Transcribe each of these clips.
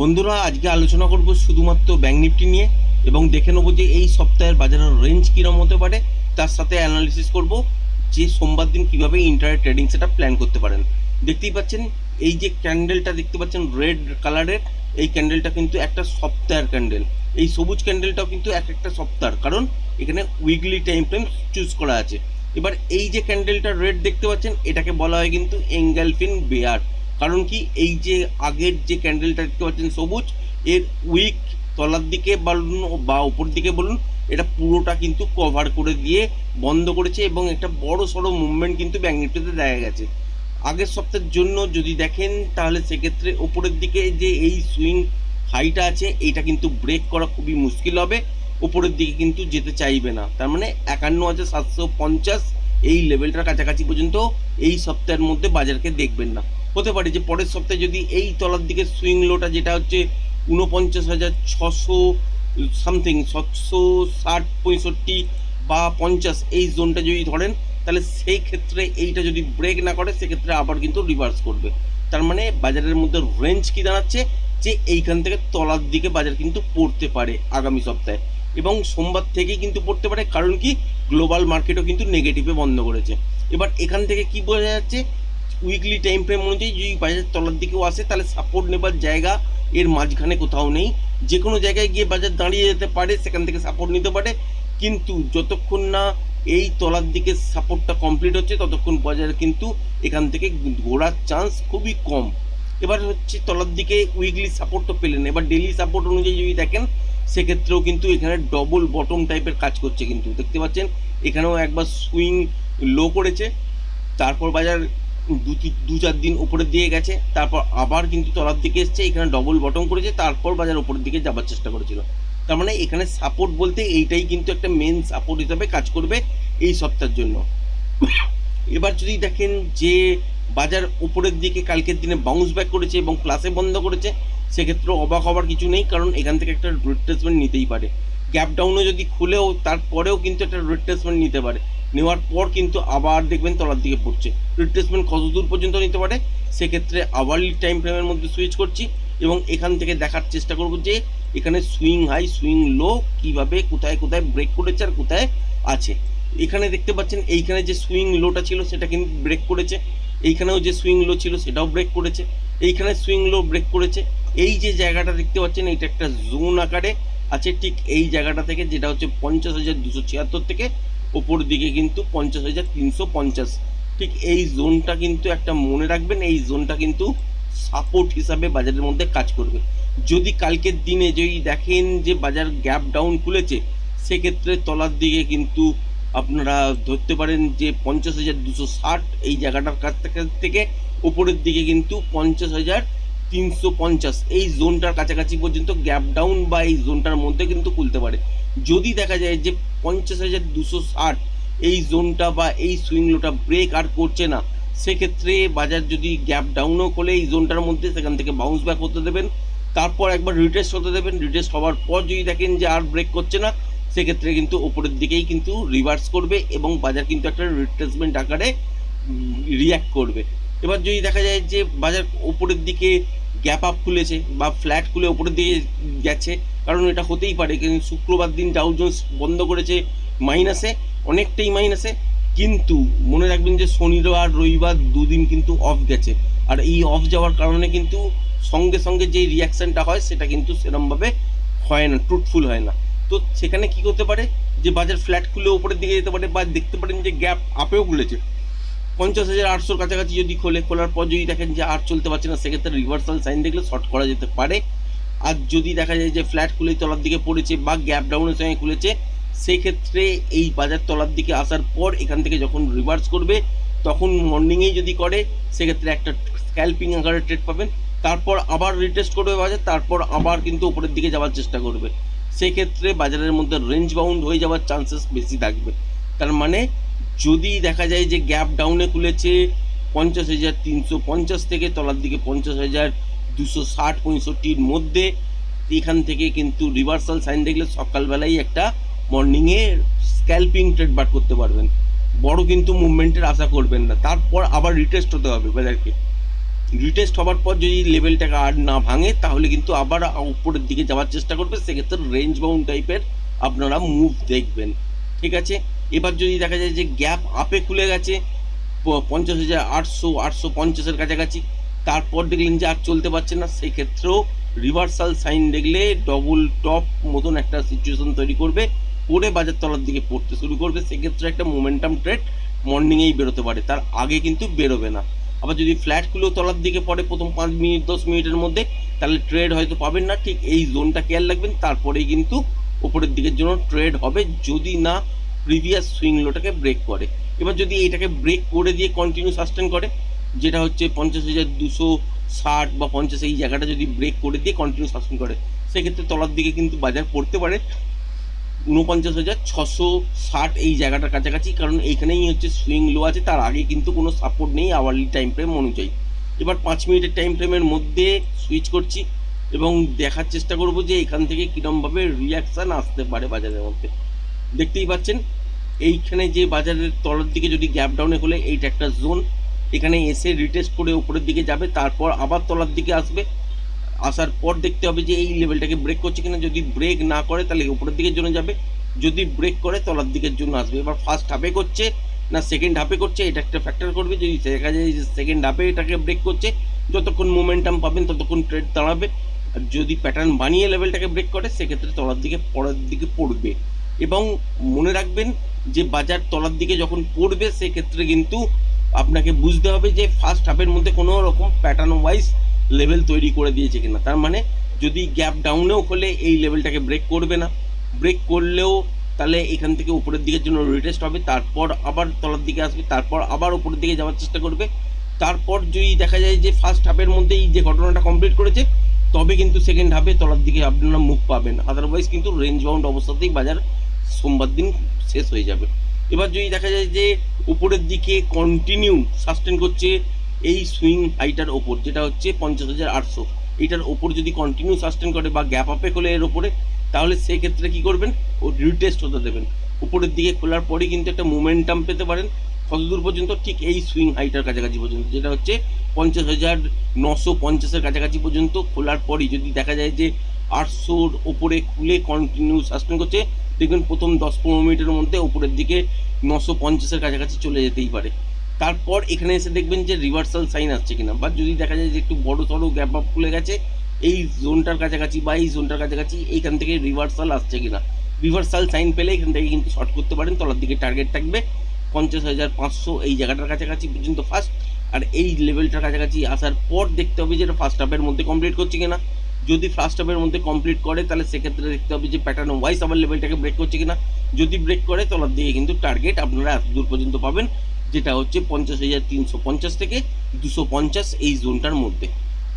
বন্ধুরা, আজকে আলোচনা করব শুধুমাত্র ব্যাঙ্ক নিফটি নিয়ে এবং দেখে নেব যে এই সপ্তাহের বাজারের রেঞ্জ কীরকম হতে পারে। তার সাথে অ্যানালিসিস করব যে সোমবার দিন কীভাবে ইন্টারনেট ট্রেডিং সেটা প্ল্যান করতে পারেন। দেখতেই পাচ্ছেন, এই যে ক্যান্ডেলটা দেখতে পাচ্ছেন রেড কালারের এই ক্যান্ডেলটা কিন্তু একটা সপ্তাহের ক্যান্ডেল এই সবুজ ক্যান্ডেলটাও কিন্তু এক একটা সপ্তাহের, কারণ এখানে উইকলি টাইম ফ্রেম চুজ করা আছে। এবার এই যে ক্যান্ডেলটা রেড দেখতে পাচ্ছেন, এটাকে বলা হয় কিন্তু এঙ্গেলফিন বেয়ার কারণ কি, এই যে আগের যে ক্যান্ডেলটা দেখতে পাচ্ছেন সবুজ, এর উইক তলার দিকে বলুন বা উপর দিকে বলুন, এটা পুরোটা কিন্তু কভার করে দিয়ে বন্ধ করেছে এবং একটা বড় সড়ো মুভমেন্ট কিন্তু ব্যাঙ্ক নিফটিতে দেখা গেছে। আগের সপ্তাহের জন্য যদি দেখেন, তাহলে সেক্ষেত্রে ওপরের দিকে যে এই সুইং হাইটা আছে এইটা কিন্তু ব্রেক করা খুবই মুশকিল হবে। ওপরের দিকে কিন্তু যেতে চাইবে না। তার মানে একান্ন হাজার সাতশো পঞ্চাশ এই লেভেলটার কাছাকাছি পর্যন্ত এই সপ্তাহের মধ্যে বাজারকে দেখবেন না। হতে পারে যে পরের সপ্তাহে যদি এই তলার দিকে সুইং লোটা যেটা হচ্ছে উনপঞ্চাশ হাজার ছশো সামথিং ছশো ষাট, পঁয়ষট্টি বা পঞ্চাশ এই জোনটা যদি ধরেন, তাহলে সেই ক্ষেত্রে এইটা যদি ব্রেক না করে, সেক্ষেত্রে আবার কিন্তু রিভার্স করবে। তার মানে বাজারের মধ্যে রেঞ্জ কি দাঁড়াচ্ছে? যে এইখান থেকে তলার দিকে বাজার কিন্তু পড়তে পারে আগামী সপ্তাহে। এবং সোমবার থেকেই কিন্তু পড়তে পারে, কারণ কি? গ্লোবাল মার্কেটও কিন্তু নেগেটিভে বন্ধ করেছে। এবার এখান থেকে কি বোঝা যাচ্ছে? উইকলি টাইম ফ্রেম অনুযায়ী যদি বাজার তলার দিকেও আসে, তাহলে সাপোর্ট নেবার জায়গা এর মাঝখানে কোথাও নেই। যে কোনো জায়গায় গিয়ে বাজার দাঁড়িয়ে যেতে পারে, সেখান থেকে সাপোর্ট নিতে পারে। কিন্তু যতক্ষণ না এই তলার দিকে সাপোর্টটা কমপ্লিট হচ্ছে, ততক্ষণ বাজার কিন্তু এখান থেকে ঘোরার চান্স খুবই কম। এবার হচ্ছে তলার দিকে উইকলি সাপোর্ট তো পেলেন। এবার ডেলি সাপোর্ট অনুযায়ী যদি দেখেন, সেক্ষেত্রেও কিন্তু এখানে ডবল বটম টাইপের কাজ করছে কিন্তু। দেখতে পাচ্ছেন, এখানেও একবার সুইং লো করেছে। তারপর বাজার দু চার দিন উপরের দিকে গেছে, তারপর আবার কিন্তু তলার দিকে এসছে, এখানে ডবল বটম করেছে, তারপর বাজার উপরের দিকে যাবার চেষ্টা করেছিল। তার মানে এখানে সাপোর্ট বলতে এইটাই কিন্তু একটা মেন সাপোর্ট হিসাবে কাজ করবে এই সপ্তাহের জন্য। এবার যদি দেখেন যে বাজার উপরের দিকে কালকের দিনে বাউন্স ব্যাক করেছে এবং ক্লাসে বন্ধ করেছে, সেক্ষেত্রে অবাক হওয়ার কিছু নেই, কারণ এখান থেকে একটা রিট্রেসমেন্ট নিতেই পারে। গ্যাপ ডাউনে যদি খুলেও তারপরেও কিন্তু একটা রিট্রেসমেন্ট নিতে পারে। নেওয়ার পর কিন্তু আবার দেখবেন তলার দিকে পড়ছে। রিট্রেসমেন্ট কত দূর পর্যন্ত নিতে পারে? সেক্ষেত্রে আওয়ারলি টাইম ফ্রেমের মধ্যে সুইচ করছি এবং এখান থেকে দেখার চেষ্টা করব যে এখানে সুইং হাই সুইং লো কীভাবে, কোথায় কোথায় ব্রেক করেছে আর কোথায় আছে। এখানে দেখতে পাচ্ছেন এইখানে যে সুইং লোটা ছিল সেটা কিন্তু ব্রেক করেছে। এইখানেও যে সুইং লো ছিল সেটাও ব্রেক করেছে। এইখানে সুইং লো ব্রেক করেছে। এই যে জায়গাটা দেখতে পাচ্ছেন এটা একটা জোন আকারে আছে ঠিক এই জায়গাটা থেকে, যেটা হচ্ছে পঞ্চাশ হাজার দুশো ছিয়াত্তর থেকে ওপর দিকে কিন্তু পঞ্চাশ হাজার তিনশো পঞ্চাশ। ঠিক এই জোনটা কিন্তু একটা মনে রাখবেন, এই জোনটা কিন্তু সাপোর্ট হিসাবে বাজারের মধ্যে কাজ করবে। যদি কালকের দিনে যদি দেখেন যে বাজার গ্যাপ ডাউন খুলেছে, সেক্ষেত্রে তলার দিকে কিন্তু আপনারা ধরতে পারেন যে পঞ্চাশ হাজার দুশো ষাট এই জায়গাটার কাছ থেকে উপরের দিকে কিন্তু পঞ্চাশ হাজার তিনশো পঞ্চাশ। এই জোনটার কাছাকাছি পর্যন্ত গ্যাপ ডাউন বা এই জোনটার মধ্যে কিন্তু খুলতে পারে। যদি দেখা যায় যে পঞ্চাশ হাজার দুশো ষাট এই জোনটা বা এই সুইং লোটা ব্রেক আর করছে না, সেক্ষেত্রে বাজার যদি গ্যাপ ডাউনও করে এই জোনটার মধ্যে, সেখান থেকে বাউন্স ব্যাক হতে দেবেন। তারপর একবার রিটেস্ট হতে দেবেন। রিটেস্ট হওয়ার পর যদি দেখেন যে আর ব্রেক করছে না, সেক্ষেত্রে কিন্তু ওপরের দিকেই কিন্তু রিভার্স করবে এবং বাজার কিন্তু একটা রিট্রেসমেন্ট আকারে রিয়্যাক্ট করবে। এবার যদি দেখা যায় যে বাজার ওপরের দিকে গ্যাপ আপ খুলেছে বা ফ্ল্যাট খুলে ওপরের দিকে গেছে কারণ এটা হতেই পারে, কিন্তু শুক্রবার দিন ডাউ জোন্স বন্ধ করেছে মাইনাসে অনেকটাই মাইনাসে কিন্তু মনে রাখবেন যে শনিবার রবিবার দুদিন কিন্তু অফ গেছে। আর এই অফ যাওয়ার কারণে কিন্তু সঙ্গে সঙ্গে যে রিয়াকশনটা হয়, সেটা কিন্তু সেরমভাবে হয় না ট্রুথফুল হয় না। তো সেখানে কি করতে পারে? যে বাজার ফ্ল্যাট খুলে উপরের দিকে যেতে পারে বা দেখতে পারেন যে গ্যাপ আপেও খুলেছে। পঞ্চাশ হাজার আটশোর কাছাকাছি যদি খোলে, খোলার পর যদি দেখেন যে আর চলতে পারছে না, সেক্ষেত্রে রিভার্সাল সাইন দেখলে শর্ট করা যেতে পারে। আর যদি দেখা যায় যে ফ্ল্যাট খুলে তলার দিকে পড়েছে বা গ্যাপ ডাউনের সঙ্গে খুলেছে সেই ক্ষেত্রে এই বাজার তলার দিকে আসার পর এখান থেকে যখন রিভার্স করবে, তখন মর্নিংয়েই যদি করে, সেক্ষেত্রে একটা স্ক্যাল্পিং আকারে ট্রেড পাবেন। তারপর আবার রিটেস্ট করবে বাজার, তারপর আবার কিন্তু উপরের দিকে যাওয়ার চেষ্টা করবে। সেক্ষেত্রে বাজারের মধ্যে রেঞ্জ বাউন্ড হয়ে যাওয়ার চান্সেস বেশি থাকবে। তার মানে যদি দেখা যায় যে গ্যাপ ডাউনে খুলেছে পঞ্চাশ হাজার তিনশো পঞ্চাশ থেকে তলার দিকে পঞ্চাশ হাজার দুশো ষাট পঁয়ষট্টির মধ্যে, এখান থেকে কিন্তু রিভার্সাল সাইন দেখলে সকালবেলাই একটা মর্নিংয়ে স্ক্যাল্পিং ট্রেড বার করতে পারবেন। বড় কিন্তু মুভমেন্টের আশা করবেন না। তারপর আবার রিটেস্ট হতে হবে বাজারকে রিটেস্ট হওয়ার পর যদি লেভেলটাকে আর না ভাঙে, তাহলে কিন্তু আবার উপরের দিকে যাওয়ার চেষ্টা করবে। সেক্ষেত্রে রেঞ্জ বাউন্ড টাইপের আপনারা মুভ দেখবেন। ঠিক আছে? এবার যদি দেখা যায় যে গ্যাপ আপে খুলে গেছে পঞ্চাশ হাজার আটশো আটশো পঞ্চাশের কাছাকাছি, তারপর দেখলেন যে আর চলতে পারছে না সেই ক্ষেত্রেও রিভার্সাল সাইন দেখলে ডবল টপ মতন একটা সিচুয়েশন তৈরি করবে, করে বাজার তলার দিকে পড়তে শুরু করবে, সেক্ষেত্রে একটা মোমেন্টাম ট্রেড মর্নিংয়েই বেরোতে পারে, তার আগে কিন্তু বেরোবে না। আবার যদি ফ্ল্যাটগুলো তলার দিকে পড়ে প্রথম পাঁচ মিনিট, দশ মিনিটের মধ্যে, তাহলে ট্রেড হয়তো পাবেন না, ঠিক এই জোনটা খেয়াল রাখবেন, তারপরেই কিন্তু ওপরের দিকের জন্য ট্রেড হবে, যদি না প্রিভিয়াস সুইং লোটাকে ব্রেক করে। এবার যদি এটাকে ব্রেক করে দিয়ে কন্টিনিউ সাস্টেন করে, যেটা হচ্ছে পঞ্চাশ হাজার দুশো ষাট বা পঞ্চাশ এই জায়গাটা যদি ব্রেক করে দিয়ে কন্টিনিউ সাস্টেন করে, সেক্ষেত্রে তলার দিকে কিন্তু বাজার পড়তে পারে উনপঞ্চাশ হাজার ছশো ষাট এই জায়গাটার কাছাকাছি, কারণ এইখানেই হচ্ছে সুইং লো আছে, তার আগে কিন্তু কোনো সাপোর্ট নেই আওয়ারলি টাইম ফ্রেম অনুযায়ী। এবার পাঁচ মিনিটের টাইম ফ্রেমের মধ্যে সুইচ করছি এবং দেখার চেষ্টা করব যে এখান থেকে কীরমভাবে রিয়াকশান আসতে পারে বাজারের মধ্যে। দেখতেই পাচ্ছেন? এইখানে যে বাজারের তলার দিকে যদি গ্যাপ ডাউনে হলে এইটা একটা জোন এখানে এসে রিটেস্ট করে উপরের দিকে যাবে, তারপর আবার তলার দিকে আসবে। আসার পর দেখতে হবে যে এই লেভেলটাকে ব্রেক করছে কিনা। যদি ব্রেক না করে, তাহলে উপরের দিকের জন্য যাবে। যদি ব্রেক করে, তলার দিকের জন্য আসবে। এবার ফার্স্ট হাফে করছে না সেকেন্ড হাফে করছে, এটা একটা ফ্যাক্টর করবে যদি দেখা যায় যে সেকেন্ড হাফে এটাকে ব্রেক করছে। যতক্ষণ মোমেন্টাম পাবেন, ততক্ষণ ট্রেড দাঁড়াবে। আর যদি প্যাটার্ন বানিয়ে লেভেলটাকে ব্রেক করে, সেক্ষেত্রে তলার দিকে, পরের দিকে পড়বে। এবং মনে রাখবেন যে বাজার তলার দিকে যখন পড়বে, সেক্ষেত্রে কিন্তু আপনাকে বুঝতে হবে যে ফার্স্ট হাফের মধ্যে কোনো রকম প্যাটার্ন ওয়াইজ লেভেল তৈরি করে দিয়েছে কিনা। তার মানে যদি গ্যাপ ডাউনেও হলে এই লেভেলটাকে ব্রেক করবে না। ব্রেক করলেও তাহলে এখান থেকে উপরের দিকের জন্য রিটেস্ট হবে, তারপর আবার তলার দিকে আসবে, তারপর আবার উপরের দিকে যাওয়ার চেষ্টা করবে। তারপর যদি দেখা যায় যে ফার্স্ট হাফের মধ্যেই যে ঘটনাটা কমপ্লিট করেছে, তবে কিন্তু সেকেন্ড হাফে তলার দিকে আপনারা মুখ পাবেন। আদারওয়াইজ কিন্তু রেঞ্জ বাউন্ড অবস্থাতেই বাজার সোমবার দিন শেষ হয়ে যাবে। এবার যদি দেখা যায় যে উপরের দিকে কন্টিনিউ সাস্টেন করছে এই সুইং হাইটার ওপর, যেটা হচ্ছে পঞ্চাশ হাজার আটশো। এইটার ওপর যদি কন্টিনিউ সাস্টেন করে বা গ্যাপ আপে খোলে এর ওপরে, তাহলে সেক্ষেত্রে কি করবেন? ও রিটেস্ট হতে দেবেন। উপরের দিকে খোলার পরে কিন্তু একটা মোমেন্টাম পেতে পারেন কতদূর পর্যন্ত? ঠিক এই সুইং হাইটার কাছাকাছি পর্যন্ত, যেটা হচ্ছে পঞ্চাশ হাজার নশো পঞ্চাশের কাছাকাছি পর্যন্ত খোলার পরই যদি দেখা যায় যে আটশোর ওপরে খুলে কন্টিনিউ সাস্টেন করছে দেখবেন প্রথম দশ পনেরো মিনিটের মধ্যে উপরের দিকে নশো পঞ্চাশের কাছাকাছি চলে যেতেই পারে। তারপর এখানে এসে দেখবেন যে রিভার্সাল সাইন আসছে কিনা। বা যদি দেখা যায় যে একটু বড় সড়ো গ্যাপ আপ খুলে গেছে, এই জোনটার কাছাকাছি বা এই জোনটার কাছাকাছি এইখান থেকে রিভার্সাল আসছে কিনা। রিভার্সাল সাইন পেলে এখান থেকে কিন্তু শর্ট করতে পারেন, তলার দিকে টার্গেট থাকবে। পঞ্চাশ হাজার পাঁচশো এই জায়গাটার কাছাকাছি পর্যন্ত ফার্স্ট আর এই লেভেলটার কাছাকাছি আসার পর দেখতে হবে যে এটা ফার্স্ট হাফের মধ্যে কমপ্লিট করছে কিনা। যদি ফার্স্ট হাফের মধ্যে কমপ্লিট করে, তাহলে সেক্ষেত্রে দেখতে হবে যে প্যাটার্ন ওয়াইজ আবার লেভেলটাকে ব্রেক করছে কিনা। যদি ব্রেক করে তলার দিকে কিন্তু টার্গেট আপনারা এত দূর পর্যন্ত পাবেন, যেটা হচ্ছে পঞ্চাশ হাজার তিনশো পঞ্চাশ থেকে দুশো পঞ্চাশ এই জোনটার মধ্যে।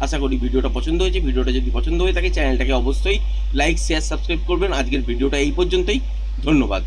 আশা করি ভিডিওটা পছন্দ হয়েছে। ভিডিওটা যদি পছন্দ হয়ে থাকে চ্যানেলটাকে অবশ্যই লাইক শেয়ার সাবস্ক্রাইব করবেন। আজকের ভিডিওটা এই পর্যন্তই। ধন্যবাদ।